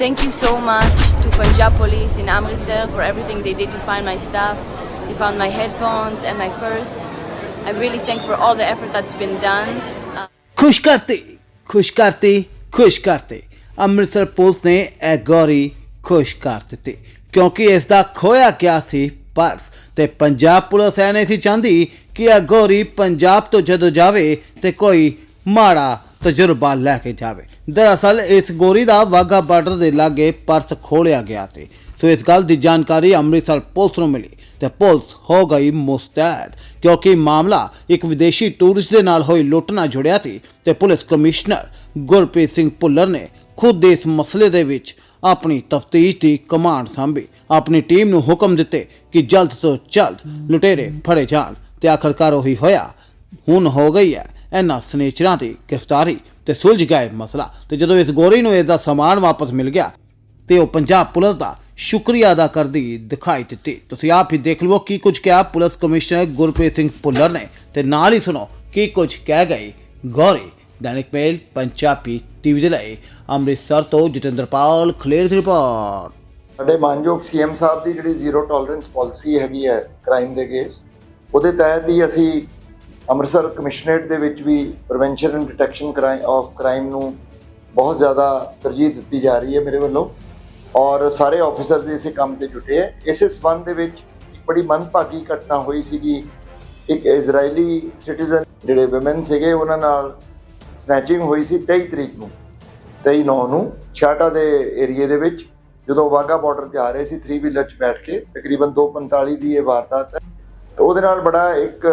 Thank you so much to Punjab Police in Amritsar for everything they did to find my stuff. They found my headphones and my purse. I really thank for all the effort that's been done. Uh, ਖੁਸ਼ ਕਰਤੇ ਖੁਸ਼ ਕਰਤੇ ਖੁਸ਼ ਕਰਤੇ Amritsar police ਨੇ ਇਹ ਗੌਰੀ ਖੁਸ਼ ਕਰ ਦਿੱਤੀ ਕਿਉਂਕਿ ਇਸ ਦਾ ਖੋਇਆ ਗਿਆ ਸੀ ਪਰਸ ਤੇ ਪੰਜਾਬ ਪੁਲਿਸ ਐ ਨਹੀਂ ਸੀ ਚਾਹੁੰਦੀ ਕਿ ਇਹ ਗੌਰੀ ਪੰਜਾਬ ਤੋਂ ਜਦੋਂ ਜਾਵੇ ਤੇ ਕੋਈ ਮਾੜਾ ਤਜਰਬਾ ਲੈ ਕੇ ਜਾਵੇ ਦਰਅਸਲ, ਇਸ ਗੋਰੀ ਦਾ ਵਾਗਾ ਬਾਰਡਰ ਦੇ ਲਾਗੇ ਪਰਸ ਖੋਲਿਆ ਗਿਆ ਸੀ। ਸੋ ਇਸ ਗੱਲ ਦੀ ਜਾਣਕਾਰੀ ਅੰਮ੍ਰਿਤਸਰ ਪੁਲਿਸ ਨੂੰ ਮਿਲੀ ਤੇ ਪੁਲਿਸ ਹੋ ਗਈ ਮੁਸਤੈਦ, ਕਿਉਂਕਿ ਮਾਮਲਾ ਇੱਕ ਵਿਦੇਸ਼ੀ ਟੂਰਿਸਟ ਦੇ ਨਾਲ ਹੋਈ ਲੁੱਟ ਨਾਲ ਜੁੜਿਆ ਸੀ ਤੇ ਪੁਲਿਸ ਕਮਿਸ਼ਨਰ ਗੁਰਪ੍ਰੀਤ ਸਿੰਘ ਭੁੱਲਰ ਨੇ ਖੁਦ ਇਸ ਮਸਲੇ ਦੇ ਵਿੱਚ ਆਪਣੀ ਤਫਤੀਸ਼ ਦੀ ਕਮਾਂਡ ਸੰਭੀ। ਆਪਣੀ ਟੀਮ ਨੂੰ ਹੁਕਮ ਦਿੱਤੇ ਕਿ ਜਲਦ ਤੋਂ ਜਲਦ ਲੁਟੇਰੇ ਫੜੇ ਜਾਣ ਤੇ ਆਖਰਕਾਰ ਉਹੀ ਹੋਇਆ। ਹੁਣ ਹੋ ਗਈ ਹੈ ਇਹਨਾਂ ਸਨੇਚਰਾਂ ਦੀ ਗ੍ਰਿਫਤਾਰੀ। ਤੇ ਸੁਲਝ ਗਿਆ ਇਹ ਮਸਲਾ। ਤੇ ਜਦੋਂ ਇਸ ਗੋਰੀ ਨੂੰ ਇਸ ਦਾ ਸਮਾਨ ਵਾਪਸ ਮਿਲ ਗਿਆ, ਤੇ ਉਹ ਪੰਜਾਬ ਪੁਲਿਸ ਦਾ ਸ਼ੁਕਰੀਆ ਅਦਾ ਕਰਦੀ ਦਿਖਾਈ ਦਿੱਤੀ। ਤੁਸੀਂ ਆਪ ਹੀ ਦੇਖ ਲਵੋ ਕੀ ਕੁਝ ਕਿਹਾ ਪੁਲਿਸ ਕਮਿਸ਼ਨਰ ਗੁਰਪ੍ਰੀਤ ਸਿੰਘ ਭੁੱਲਰ ਨੇ। ਤੇ ਨਾਲ ਹੀ ਸੁਣੋ ਕੀ ਕੁਝ ਕਹਿ ਗਏ ਗੌਰੀ। ਦੈਨਿਕ ਮੇਲ, ਪੰਜਾਬੀ ਟੀਵੀ ਦੇ ਲਈ ਅੰਮ੍ਰਿਤਸਰ ਤੋਂ ਜਤਿੰਦਰਪਾਲ ਖਲੇਰ ਦੀ ਰਿਪੋਰਟ। ਸਾਡੇ ਮਾਨਯੋਗ ਸੀਐਮ ਸਾਹਿਬ ਦੀ ਜਿਹੜੀ ਜ਼ੀਰੋ ਟੋਲਰੈਂਸ ਪਾਲਿਸੀ ਹੈਗੀ ਹੈ, ਕ੍ਰਾਈਮ ਦੇ ਅਗੇਂਸਟ ਉਹਦੇ ਤਹਿਤ ਹੀ ਅਸੀਂ ਅੰਮ੍ਰਿਤਸਰ ਕਮਿਸ਼ਨਰੇਟ ਦੇ ਵਿੱਚ ਵੀ prevention and detection crime of crime ਨੂੰ ਬਹੁਤ ਜ਼ਿਆਦਾ ਤਰਜੀਹ ਦਿੱਤੀ ਜਾ ਰਹੀ ਹੈ ਮੇਰੇ ਵੱਲੋਂ ਔਰ ਸਾਰੇ ਆਫੀਸਰਸ ਇਸੇ ਕੰਮ ਤੇ ਜੁਟੇ ਹੈ। ਇਸੇ ਸਬੰਧ ਦੇ ਵਿੱਚ ਬੜੀ ਮੰਦਭਾਗੀ ਘਟਨਾ ਹੋਈ ਸੀਗੀ। ਇੱਕ ਇਜ਼ਰਾਈਲੀ ਸਿਟੀਜ਼ਨ ਜਿਹੜੇ ਔਮਨ ਸੀਗੇ, ਉਹਨਾਂ ਨਾਲ ਸਨੈਚਿੰਗ ਹੋਈ ਸੀ 23 ਤਰੀਕ ਨੂੰ 23 ਨੌ ਨੂੰ ਛਾਟਾ ਦੇ ਏਰੀਏ ਦੇ ਵਿੱਚ, ਜਦੋਂ ਵਾਗਾ ਬਾਰਡਰ ਆ ਰਹੇ ਸੀ 3 ਵੀਲਰ 'ਚ ਬੈਠ ਕੇ, ਤਕਰੀਬਨ 2:45 ਦੀ ਇਹ ਵਾਰਦਾਤ ਹੈ। ਤੇ ਉਹਦੇ ਨਾਲ ਬੜਾ ਇੱਕ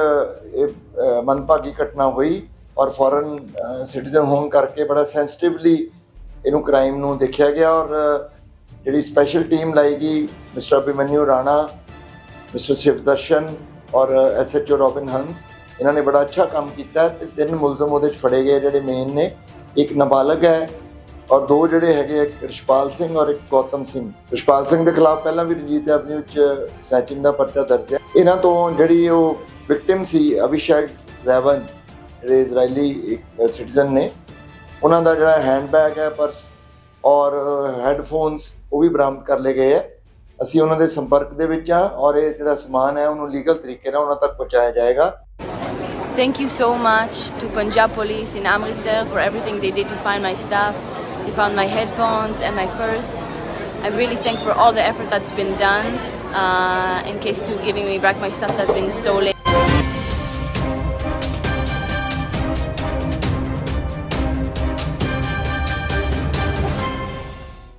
ਇਹ, ਮੰਦਭਾਗੀ ਘਟਨਾ ਹੋਈ ਔਰ ਫੋਰਨ ਸਿਟੀਜ਼ਨ ਹੋਣ ਕਰਕੇ ਬੜਾ ਸੈਂਸਿਟਿਵਲੀ ਇਹਨੂੰ ਕ੍ਰਾਈਮ ਨੂੰ ਦੇਖਿਆ ਗਿਆ ਔਰ ਜਿਹੜੀ ਸਪੈਸ਼ਲ ਟੀਮ ਲਾਈ ਗਈ ਮਿਸਟਰ ਅਭਿਮਨਿਊ ਰਾਣਾ ਮਿਸਟਰ ਸ਼ਿਵਦਰਸ਼ਨ ਔਰ ਐਸਐਚਓ ਰੋਬਿਨ ਹੰਸ ਇਹਨਾਂ ਨੇ ਬੜਾ ਅੱਛਾ ਕੰਮ ਕੀਤਾ ਹੈ ਤੇ ਤਿੰਨ ਮੁਲਜ਼ਮ ਉਹਦੇ 'ਚ ਫੜੇ ਗਏ ਜਿਹੜੇ ਮੇਨ ਨੇ। ਇੱਕ ਨਾਬਾਲਗ ਹੈ ਔਰ ਦੋ ਜਿਹੜੇ ਹੈਗੇ ਇੱਕ ਰਿਸ਼ਪਾਲ ਸਿੰਘ ਔਰ ਇੱਕ ਗੌਤਮ ਸਿੰਘ। ਰਿਸ਼ਪਾਲ ਸਿੰਘ ਦੇ ਖਿਲਾਫ ਪਹਿਲਾਂ ਵੀ ਰਣਜੀਤ ਐਵਨਿਊ 'ਚ ਸਨੈਚਿੰਗ ਦਾ ਪਰਚਾ ਦਰਜ ਹੈ। ਇਹਨਾਂ ਤੋਂ ਜਿਹੜੀ ਉਹ ਵਿਕਟਿਮ ਸੀ ਅਭਿਸ਼ੇਕ ਰੈਵਨ ਜਿਹੜੇ ਇਜ਼ਰਾਈਲੀ ਇੱਕ ਸਿਟੀਜ਼ਨ ਨੇ ਉਹਨਾਂ ਦਾ ਜਿਹੜਾ ਹੈਂਡਬੈਗ ਹੈ ਪਰਸ ਔਰ ਹੈੱਡਫੋਨਸ ਉਹ ਵੀ ਬਰਾਮਦ ਕਰ ਲਏ ਗਏ ਹੈ ਅਸੀਂ ਉਹਨਾਂ ਦੇ ਸੰਪਰਕ ਦੇ ਵਿੱਚ ਆ ਔਰ ਇਹ ਜਿਹੜਾ ਸਮਾਨ ਹੈ ਉਹਨੂੰ ਲੀਗਲ ਤਰੀਕੇ ਨਾਲ ਉਹਨਾਂ ਤੱਕ ਪਹੁੰਚਾਇਆ ਜਾਏਗਾ thank you so much to Punjab Police in Amritsar for everything they did to find my stuff. They found my headphones and my purse. I really thank for all the effort that's been done uh, in case to giving me back my stuff that's been stolen.